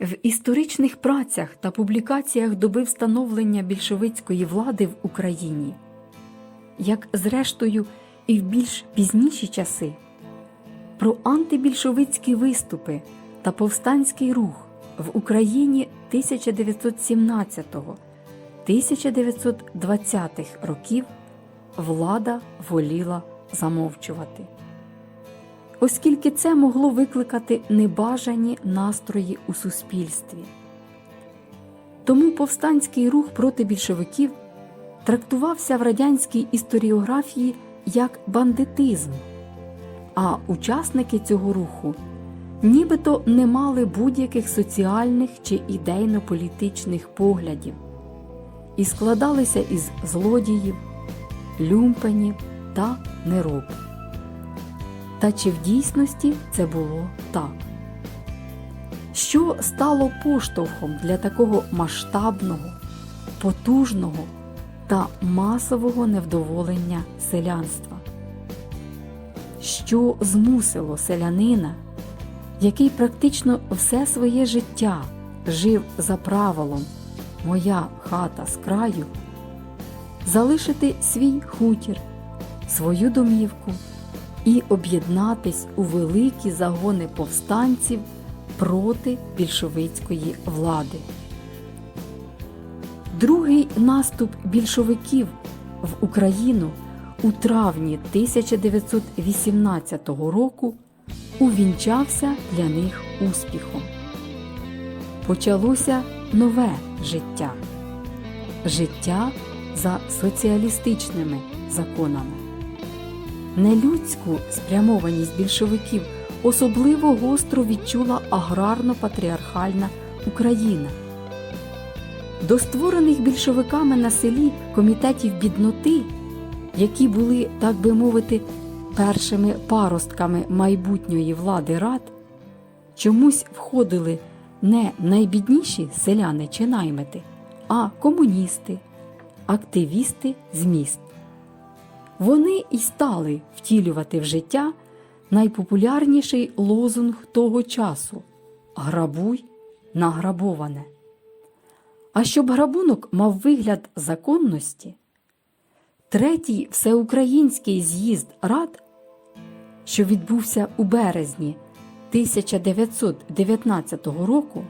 В історичних працях та публікаціях доби встановлення більшовицької влади в Україні, як зрештою і в більш пізніші часи, про антибільшовицькі виступи та повстанський рух в Україні 1917-1920-х років влада воліла замовчувати оскільки це могло викликати небажані настрої у суспільстві. Тому повстанський рух проти більшовиків трактувався в радянській історіографії як бандитизм, а учасники цього руху нібито не мали будь-яких соціальних чи ідейно-політичних поглядів і складалися із злодіїв, люмпенів та нероб. Та чи в дійсності це було так? Що стало поштовхом для такого масштабного, потужного та масового невдоволення селянства? Що змусило селянина, який практично все своє життя жив за правилом Моя хата з краю, залишити свій хутір, свою домівку? І об'єднатись у великі загони повстанців проти більшовицької влади. Другий наступ більшовиків в Україну у травні 1918 року увінчався для них успіхом. Почалося нове життя життя за соціалістичними законами. Нелюдську спрямованість більшовиків особливо гостро відчула аграрно-патріархальна Україна. До створених більшовиками на селі комітетів бідноти, які були, так би мовити, першими паростками майбутньої влади рад, чомусь входили не найбідніші селяни чи наймити, а комуністи, активісти з міст. Вони і стали втілювати в життя найпопулярніший лозунг того часу грабуй награбоване. А щоб грабунок мав вигляд законності, третій всеукраїнський з'їзд рад, що відбувся у березні 1919 року,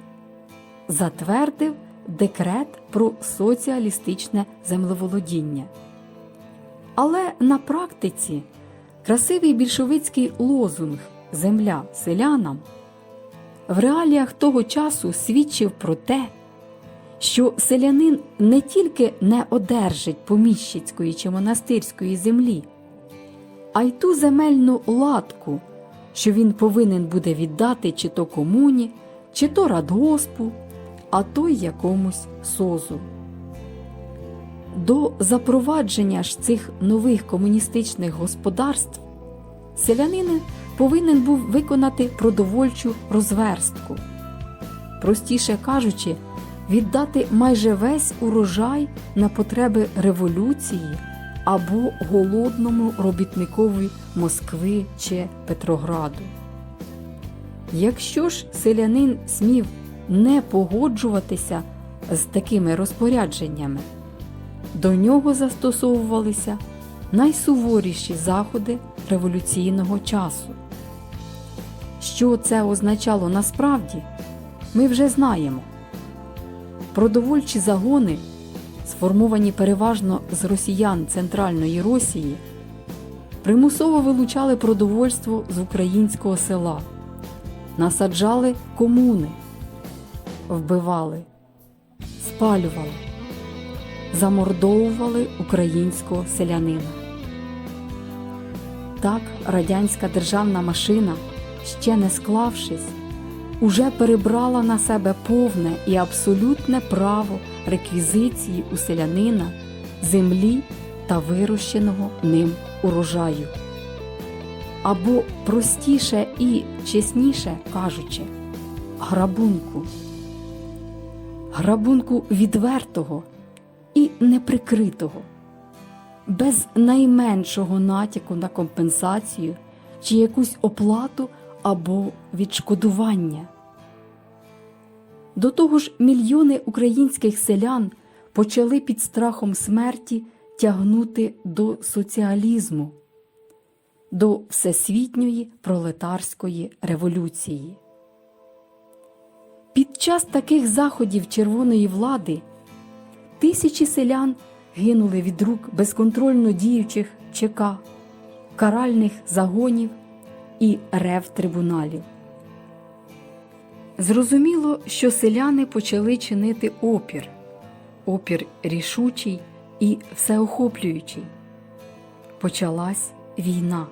затвердив декрет про соціалістичне землеволодіння. Але на практиці красивий більшовицький лозунг Земля селянам в реаліях того часу свідчив про те, що селянин не тільки не одержить поміщицької чи монастирської землі, а й ту земельну латку, що він повинен буде віддати чи то комуні, чи то радгоспу, а то й якомусь созу. До запровадження ж цих нових комуністичних господарств селянин повинен був виконати продовольчу розверстку, простіше кажучи, віддати майже весь урожай на потреби революції або голодному робітникові Москви чи Петрограду. Якщо ж селянин смів не погоджуватися з такими розпорядженнями, до нього застосовувалися найсуворіші заходи революційного часу. Що це означало насправді, ми вже знаємо. Продовольчі загони, сформовані переважно з росіян Центральної Росії, примусово вилучали продовольство з українського села, насаджали комуни, вбивали, спалювали замордовували українського селянина. Так радянська державна машина, ще не склавшись, уже перебрала на себе повне і абсолютне право реквізиції у селянина, землі та вирощеного ним урожаю. Або простіше і чесніше кажучи, грабунку, грабунку відвертого неприкритого, без найменшого натяку на компенсацію чи якусь оплату або відшкодування. До того ж, мільйони українських селян почали під страхом смерті тягнути до соціалізму, до всесвітньої пролетарської революції. Під час таких заходів червоної влади тисячі селян гинули від рук безконтрольно діючих ЧК, каральних загонів і рев трибуналів. Зрозуміло, що селяни почали чинити опір, опір рішучий і всеохоплюючий. Почалась війна,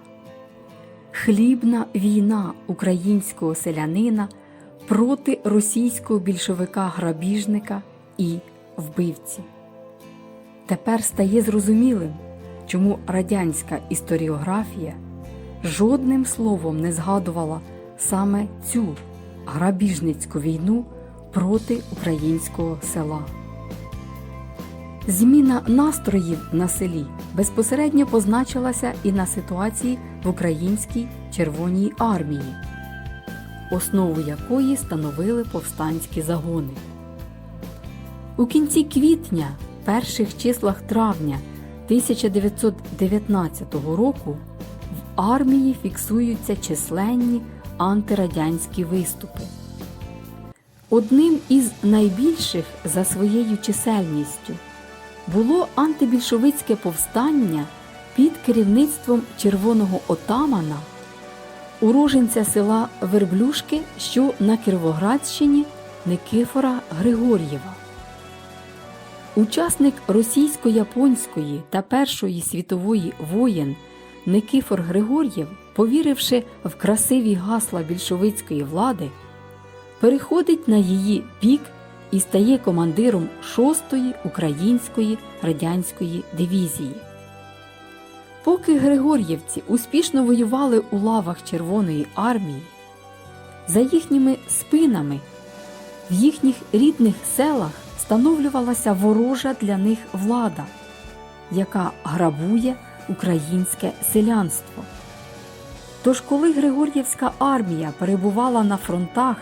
хлібна війна українського селянина проти російського більшовика-грабіжника і вбивці. Тепер стає зрозумілим, чому радянська історіографія жодним словом не згадувала саме цю грабіжницьку війну проти українського села. Зміна настроїв на селі безпосередньо позначилася і на ситуації в українській Червоній армії, основу якої становили повстанські загони. У кінці квітня, перших числах травня 1919 року в армії фіксуються численні антирадянські виступи. Одним із найбільших за своєю чисельністю було антибільшовицьке повстання під керівництвом червоного отамана, уроженця села Верблюшки, що на Кіровоградщині Никифора Григор'єва. Учасник російсько-японської та Першої світової воєн Никифор Григор'єв, повіривши в красиві гасла більшовицької влади, переходить на її бік і стає командиром 6-ї української радянської дивізії. Поки Григор'євці успішно воювали у лавах Червоної армії, за їхніми спинами в їхніх рідних селах встановлювалася ворожа для них влада, яка грабує українське селянство. Тож, коли Григор'євська армія перебувала на фронтах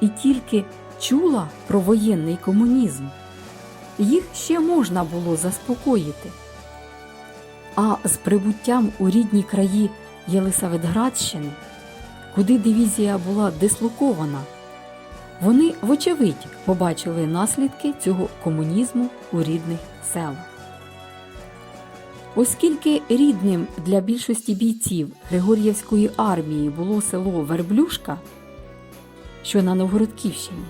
і тільки чула про воєнний комунізм, їх ще можна було заспокоїти. А з прибуттям у рідні краї Єлисаветградщини, куди дивізія була дислокована, вони, вочевидь, побачили наслідки цього комунізму у рідних селах. Оскільки рідним для більшості бійців Григор'євської армії було село Верблюшка, що на Новгородківщині,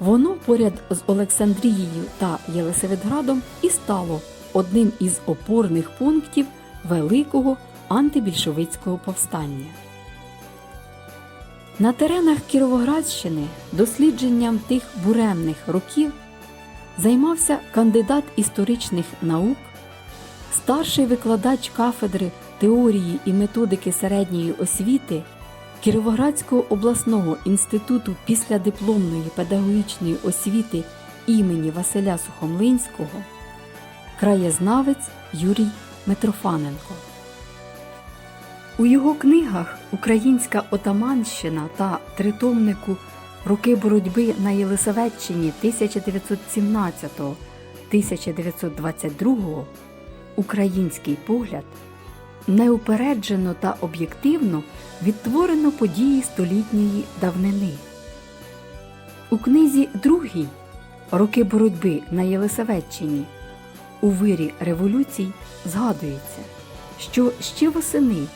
воно поряд з Олександрією та Єлисаветградом і стало одним із опорних пунктів великого антибільшовицького повстання. На теренах Кіровоградщини дослідженням тих буремних років займався кандидат історичних наук, старший викладач кафедри теорії і методики середньої освіти Кіровоградського обласного інституту післядипломної педагогічної освіти імені Василя Сухомлинського, краєзнавець Юрій Митрофаненко. У його книгах Українська отаманщина та тритомнику Роки боротьби на Єлисаветщині 1917-1922 Український погляд неупереджено та об'єктивно відтворено події столітньої давнини. У книзі другій Роки боротьби на Єлисаветщині у вирі революцій згадується, що ще восени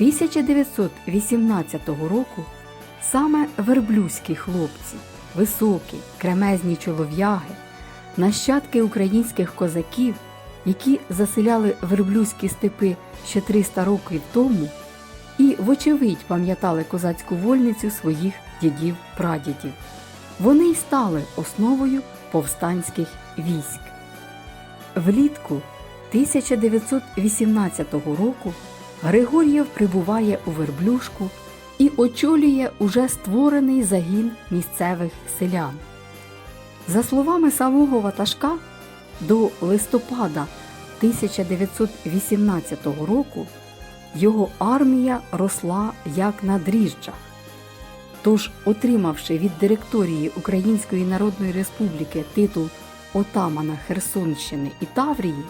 1918 року саме верблюзькі хлопці, високі, кремезні чолов'яги, нащадки українських козаків, які заселяли верблюзькі степи ще 300 років тому, і, вочевидь, пам'ятали козацьку вольницю своїх дідів-прадідів. Вони й стали основою повстанських військ. Влітку 1918 року Григор'єв прибуває у Верблюшку і очолює уже створений загін місцевих селян. За словами самого Ватажка, до листопада 1918 року його армія росла як на дріжджах. Тож, отримавши від директорії Української Народної Республіки титул отамана Херсонщини і Таврії,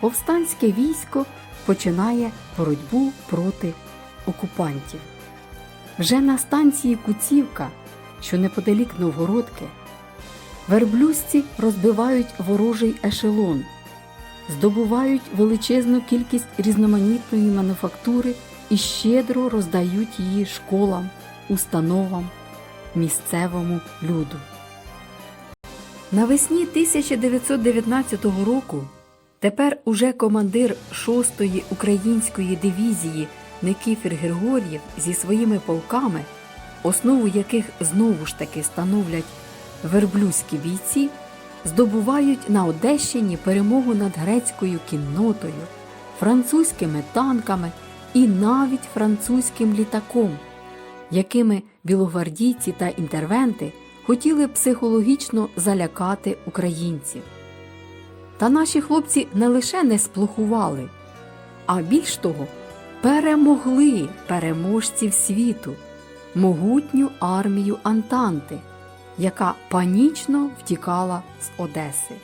повстанське військо починає боротьбу проти окупантів. Вже на станції Куцівка, що неподалік Новгородки, верблюзці розбивають ворожий ешелон, здобувають величезну кількість різноманітної мануфактури і щедро роздають її школам, установам, місцевому люду. Навесні 1919 року тепер уже командир 6-ї української дивізії Никифір Григор'єв зі своїми полками, основу яких знову ж таки становлять верблюзькі бійці, здобувають на Одещині перемогу над грецькою кіннотою, французькими танками і навіть французьким літаком, якими білогвардійці та інтервенти хотіли психологічно залякати українців. Та наші хлопці не лише не сплохували, а більш того, перемогли переможців світу, могутню армію Антанти, яка панічно втікала з Одеси.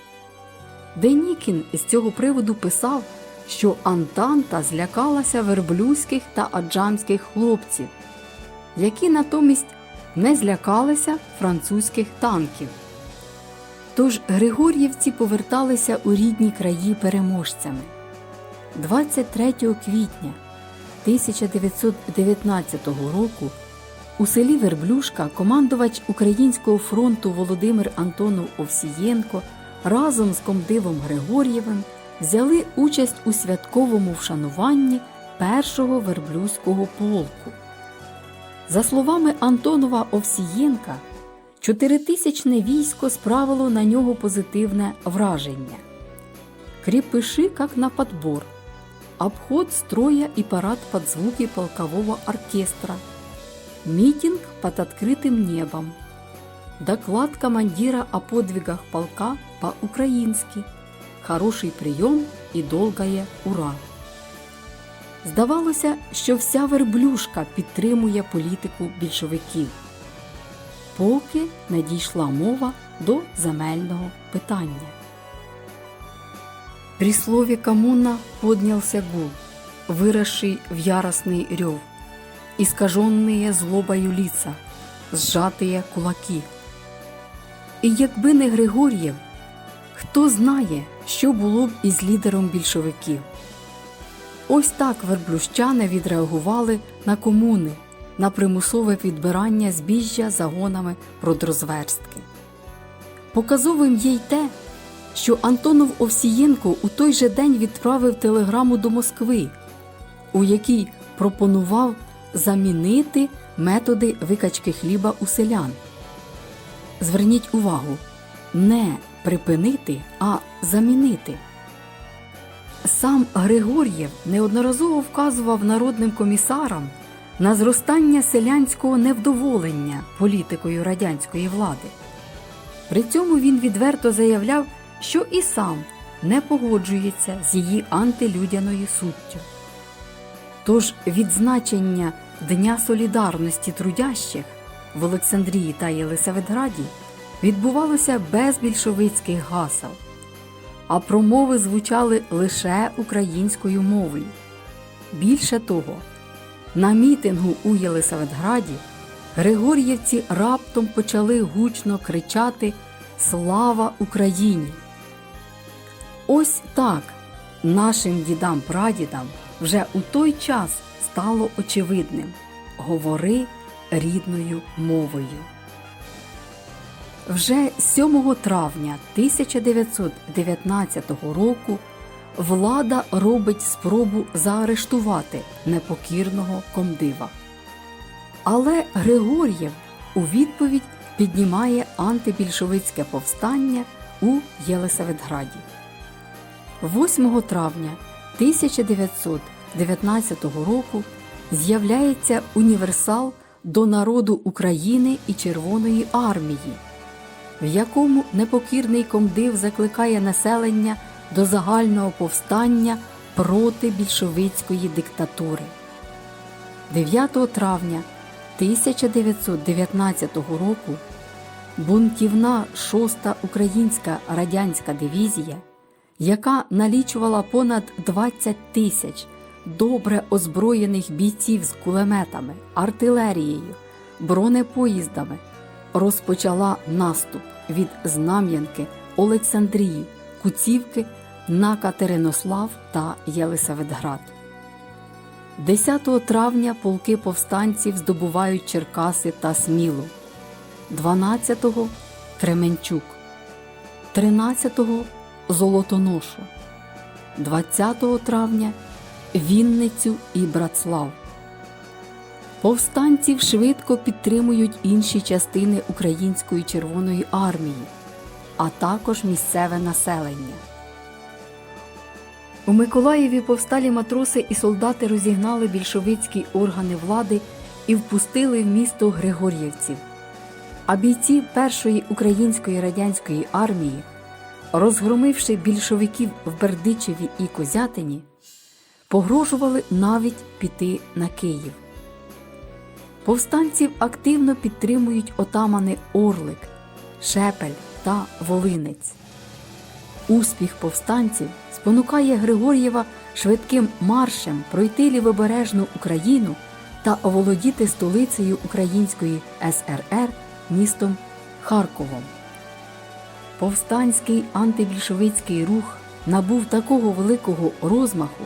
Денікін з цього приводу писав, що Антанта злякалася верблюзьких та аджамських хлопців, які натомість не злякалися французьких танків. Тож Григор'ївці поверталися у рідні краї переможцями. 23 квітня 1919 року у селі Верблюшка командувач Українського фронту Володимир Антонов Овсієнко разом з комдивом Григор'євим взяли участь у святковому вшануванні першого верблюзького полку. За словами Антонова Овсієнка, чотиритисячне військо справило на нього позитивне враження. Крепыши, как на подбор. Обход строя и парад под звуки полкового оркестра. Митинг под открытым небом. Доклад командира о подвигах полка по-украински. Хороший прийом і долгає ура. Здавалося, що вся верблюшка підтримує політику більшовиків. Поки не дійшла мова до земельного питання. При слове «коммуна» поднялся гул, выросший в яростный рев, искаженные злобою лица, сжатые кулаки. І якби не Григор'єв, хто знає, що було б із лідером більшовиків. Ось так верблющани відреагували на комуни, на примусове відбирання збіжжя загонами продрозверстки. Показовим є й те, що Антонов Овсієнко у той же день відправив телеграму до Москви, у якій пропонував замінити методи викачки хліба у селян. Зверніть увагу, не припинити, а замінити. Сам Григор'єв неодноразово вказував народним комісарам на зростання селянського невдоволення політикою радянської влади. При цьому він відверто заявляв, що і сам не погоджується з її антилюдяною суттю. Тож відзначення Дня солідарності трудящих в Олександрії та Єлисаветграді відбувалося без більшовицьких гасел, а промови звучали лише українською мовою. Більше того, на мітингу у Єлисаветграді Григор'ївці раптом почали гучно кричати Слава Україні! Ось так нашим дідам-прадідам вже у той час стало очевидним говори рідною мовою. Вже 7 травня 1919 року влада робить спробу заарештувати непокірного комдива. Але Григор'єв у відповідь піднімає антибільшовицьке повстання у Єлисаветграді. 8 травня 1919 року з'являється універсал до народу України і Червоної армії, в якому непокірний комдив закликає населення до загального повстання проти більшовицької диктатури. 9 травня 1919 року бунтівна 6-та українська радянська дивізія, яка налічувала понад 20 тисяч добре озброєних бійців з кулеметами, артилерією, бронепоїздами, розпочала наступ від Знам'янки, Олександрії, Куцівки на Катеринослав та Єлисаветград. 10 травня полки повстанців здобувають Черкаси та Смілу, 12-го Кременчук, 13-го Золотоношу, 20 травня Вінницю і Братслав. Повстанців швидко підтримують інші частини Української Червоної армії, а також місцеве населення. У Миколаєві повсталі матроси і солдати розігнали більшовицькі органи влади і впустили в місто Григор'ївців. А бійці Першої української радянської армії, розгромивши більшовиків в Бердичеві і Козятині, погрожували навіть піти на Київ. Повстанців активно підтримують отамани Орлик, Шепель та Волинець. Успіх повстанців спонукає Григор'єва швидким маршем пройти лівобережну Україну та оволодіти столицею Української СРР містом Харковом. Повстанський антибільшовицький рух набув такого великого розмаху,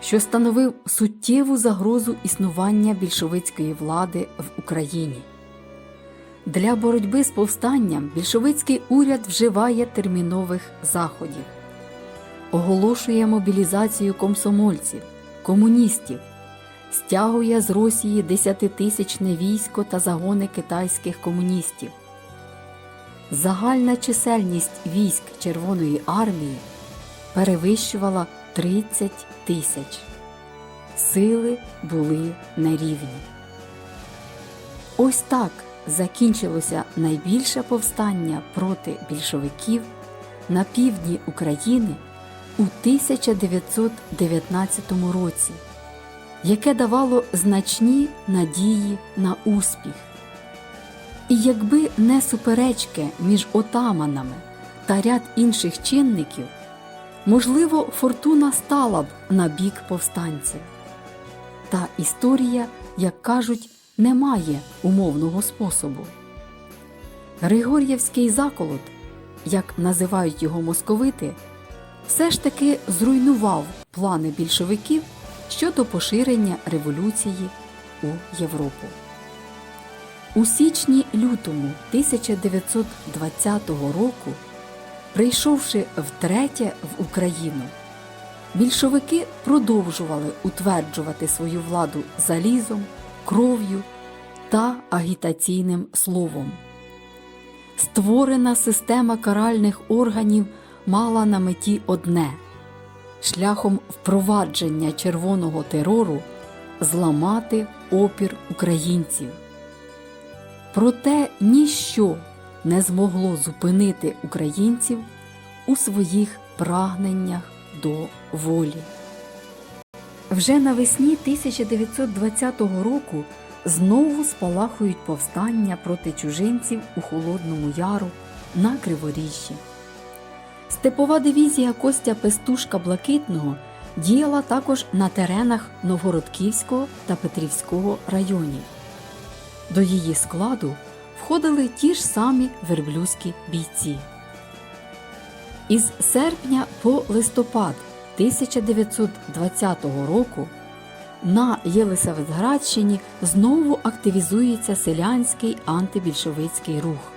що становив суттєву загрозу існування більшовицької влади в Україні. Для боротьби з повстанням більшовицький уряд вживає термінових заходів, оголошує мобілізацію комсомольців, комуністів, стягує з Росії десятитисячне військо та загони китайських комуністів. Загальна чисельність військ Червоної армії перевищувала 30 тисяч. Сили були нерівні. Ось так закінчилося найбільше повстання проти більшовиків на півдні України у 1919 році, яке давало значні надії на успіх. І якби не суперечки між отаманами та ряд інших чинників, можливо, фортуна стала б на бік повстанців. Та історія, як кажуть, не має умовного способу. Григор'євський заколот, як називають його московити, все ж таки зруйнував плани більшовиків щодо поширення революції у Європу. У січні-лютому 1920 року, прийшовши втретє в Україну, більшовики продовжували утверджувати свою владу залізом, кров'ю та агітаційним словом. Створена система каральних органів мала на меті одне шляхом впровадження червоного терору зламати опір українців. Проте ніщо не змогло зупинити українців у своїх прагненнях до волі. Вже навесні 1920 року знову спалахують повстання проти чужинців у Холодному Яру на Криворіжжі. Степова дивізія Костя Пестушка Блакитного діяла також на теренах Новгородківського та Петрівського районів. До її складу входили ті ж самі верблюзькі бійці. Із серпня по листопад 1920 року на Єлисаветградщині знову активізується селянський антибільшовицький рух.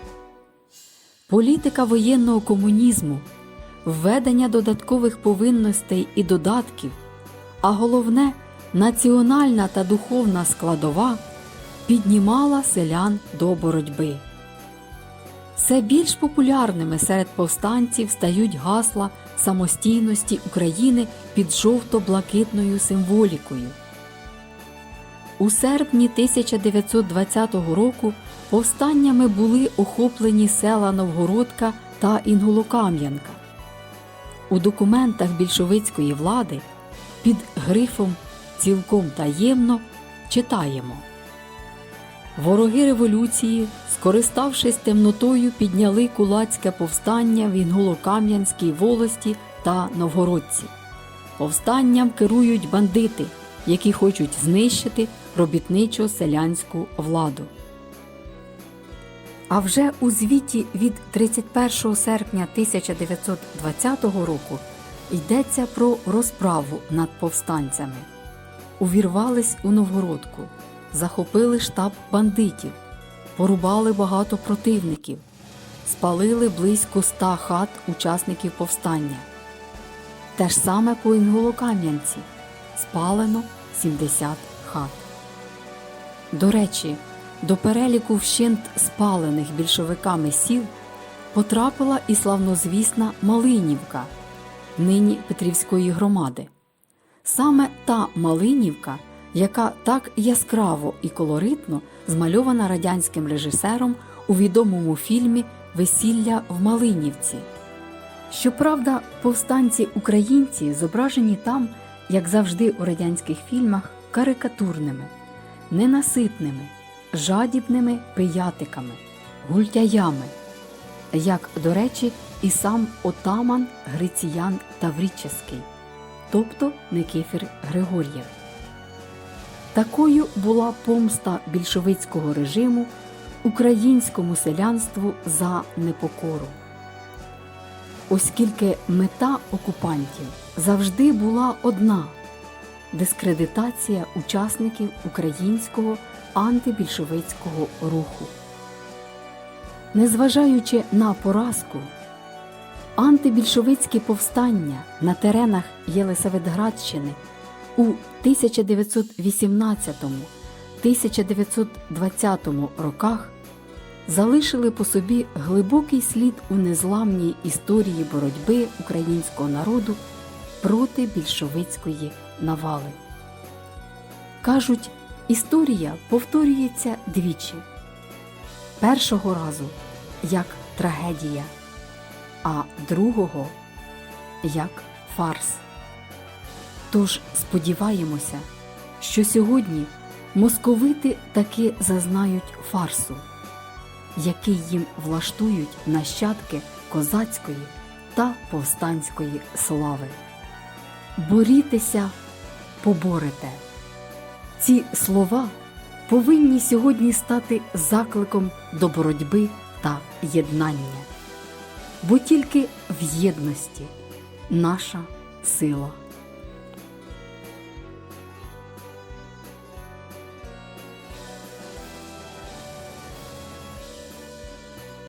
Політика воєнного комунізму, введення додаткових повинностей і додатків, а головне національна та духовна складова піднімала селян до боротьби. Все більш популярними серед повстанців стають гасла самостійності України під жовто-блакитною символікою. У серпні 1920 року повстаннями були охоплені села Новгородка та Інгулокам'янка. У документах більшовицької влади під грифом цілком таємно читаємо Вороги революції, скориставшись темнотою, підняли кулацьке повстання в Інгулокам'янській волості та Новгородці. Повстанням керують бандити, які хочуть знищити робітничо-селянську владу. А вже у звіті від 31 серпня 1920 року йдеться про розправу над повстанцями. Увірвались у Новгородку, захопили штаб бандитів, порубали багато противників, спалили близько ста хат учасників повстання. Те ж саме по Інгулокам'янці спалено 70 хат. До речі, до переліку вщент спалених більшовиками сіл потрапила і славнозвісна Малинівка, нині Петрівської громади. Саме та Малинівка, яка так яскраво і колоритно змальована радянським режисером у відомому фільмі Весілля в Малинівці. Щоправда, повстанці українці зображені там, як завжди у радянських фільмах, карикатурними, ненаситними, жадібними пиятиками, гультяями, як, до речі, і сам отаман Грициян Тавріческий, тобто Никифір Григор'єв. Такою була помста більшовицького режиму українському селянству за непокору оскільки мета окупантів завжди була одна дискредитація учасників українського антибільшовицького руху. Незважаючи на поразку, антибільшовицькі повстання на теренах Єлисаветградщини у 1918-1920 роках залишили по собі глибокий слід у незламній історії боротьби українського народу проти більшовицької навали. Кажуть, історія повторюється двічі. Першого разу як трагедія, а другого як фарс. Тож сподіваємося, що сьогодні московити таки зазнають фарсу який їм влаштують нащадки козацької та повстанської слави. Борітеся, поборете. Ці слова повинні сьогодні стати закликом до боротьби та єднання, бо тільки в єдності наша сила.